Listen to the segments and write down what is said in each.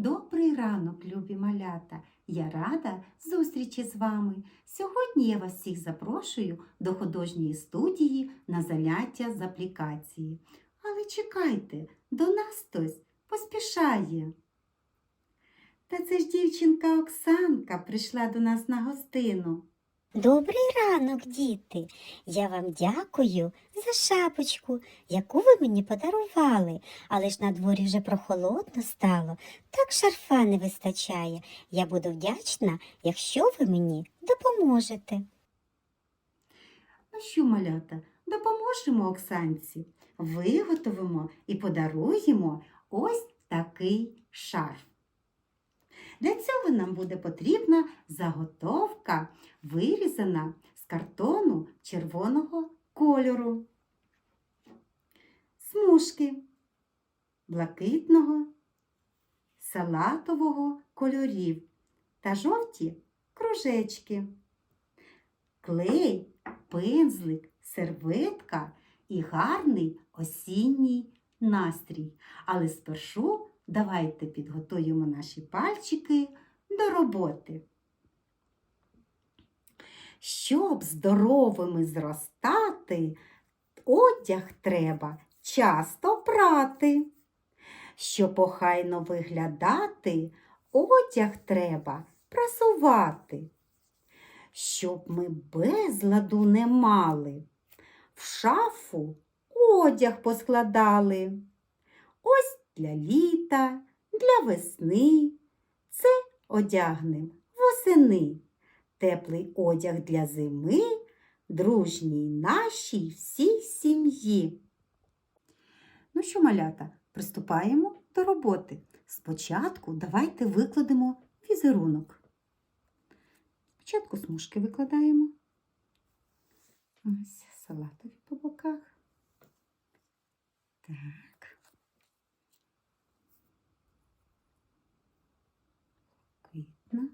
Добрий ранок, любі малята! Я рада зустрічі з вами. Сьогодні я вас всіх запрошую до художньої студії на заняття з аплікації. Але чекайте, до нас хтось поспішає. Та це ж дівчинка Оксанка прийшла до нас на гостину. Добрий ранок, діти. Я вам дякую за шапочку, яку ви мені подарували. Але ж на дворі вже прохолодно стало, так шарфа не вистачає. Я буду вдячна, якщо ви мені допоможете. Ну що, малята, допоможемо Оксанці. Виготовимо і подаруємо ось такий шарф. Для цього нам буде потрібна заготовка, вирізана з картону червоного кольору, смужки блакитного, салатового кольорів та жовті кружечки, клей, пензлик, серветка і гарний осінній настрій. Але спершу давайте підготуємо наші пальчики до роботи. Щоб здоровими зростати, одяг треба часто прати. Щоб охайно виглядати, одяг треба прасувати. Щоб ми безладу не мали, в шафу одяг поскладали. Ось для літа, для весни. Це одягнем восени. Теплий одяг для зими, дружній нашій всій сім'ї. Ну що, малята, приступаємо до роботи. Спочатку давайте викладемо візерунок. Спочатку смужки викладаємо. Ось салатові по боках. Так. Квітна.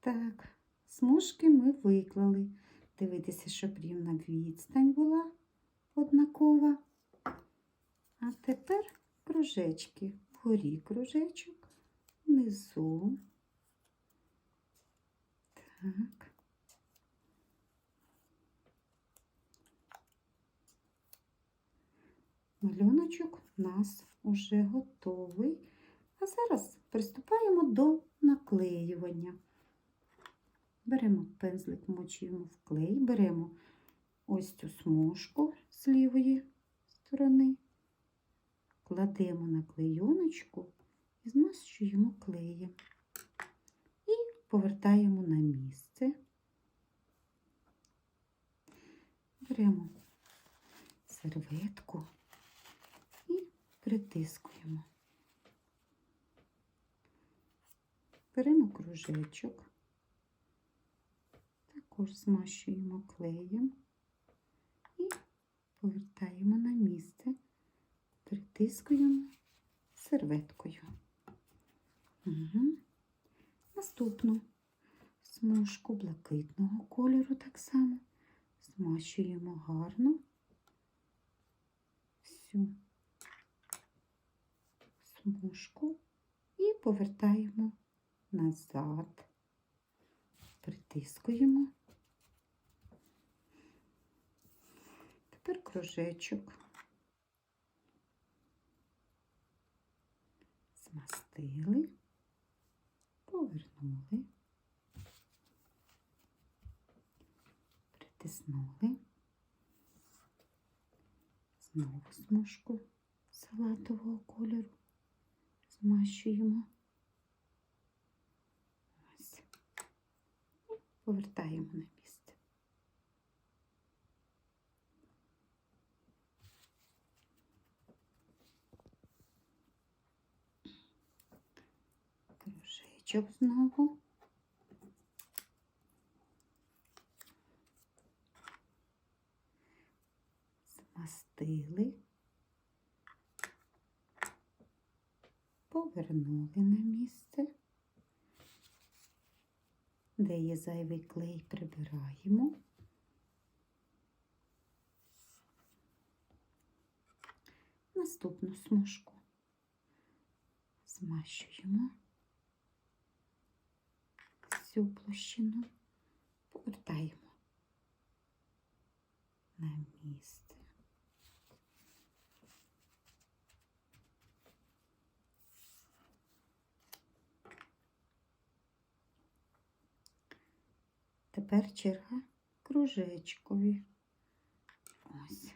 Так, смужки ми виклали. Дивитися, щоб рівна відстань була однакова. А тепер кружечки. Вгорі кружечок, внизу. Так. Малюночок у нас уже готовий. А зараз приступаємо до наклеювання. Беремо пензлик, мочуємо в клей, беремо ось цю смужку з лівої сторони, кладемо на клейоночку і змащуємо клеєм. І повертаємо на місце. Беремо серветку і притискуємо. Беремо кружечок. Також змащуємо клеєм і повертаємо на місце, притискуємо серветкою. Угу. Наступну смужку блакитного кольору так само змащуємо гарно всю смужку і повертаємо назад, притискуємо. Тепер кружечок. Змастили, повернули, притиснули, знову смужку салатового кольору змащуємо. Ось. Повертаємо на місце. Знову. Змастили. повернули на місце. Де є зайвий клей, прибираємо. Наступну смужку змащуємо цю площину, повертаємо на місце. Тепер черга кружечкові. Ось.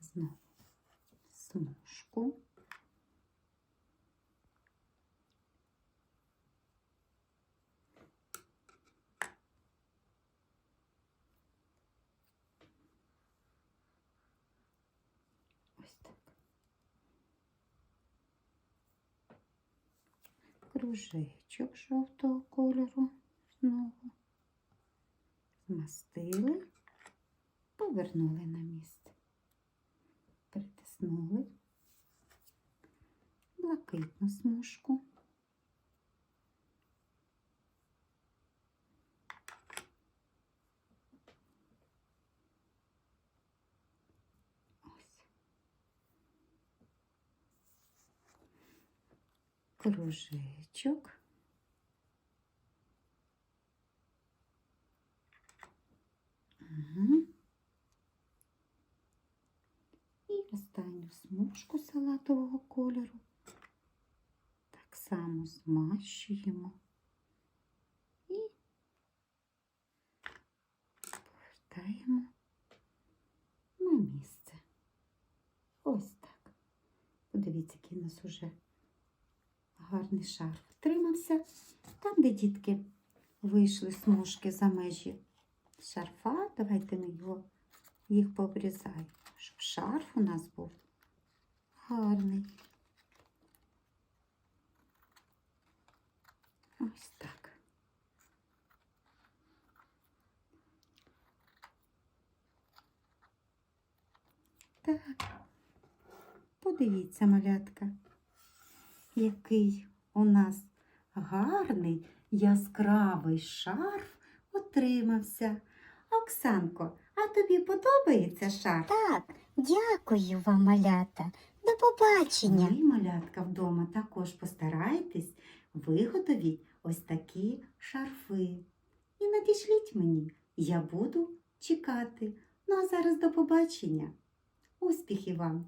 Знову смужку. Ось так. Кружечок жовтого кольору знову. Змастили, повернули на місце. Притиснули блакитну смужку. Ось. Кружечок. Мгм. І останню смужку салатового кольору так само змащуємо і повертаємо на місце. Ось так. Подивіться, який у нас уже гарний шарф втримався. Там, де дітки вийшли смужки за межі шарфа, давайте ми його їх пообрізаємо, щоб шарф у нас був гарний. Ось так. Так, подивіться, малятка, який у нас гарний яскравий шарф отримався. Оксанко, а тобі подобається шарф? Так, дякую вам, малята. До побачення. Ви, малятка, вдома також постарайтесь виготовіть ось такі шарфи. І надішліть мені, я буду чекати. Ну а зараз до побачення. Успіхів вам!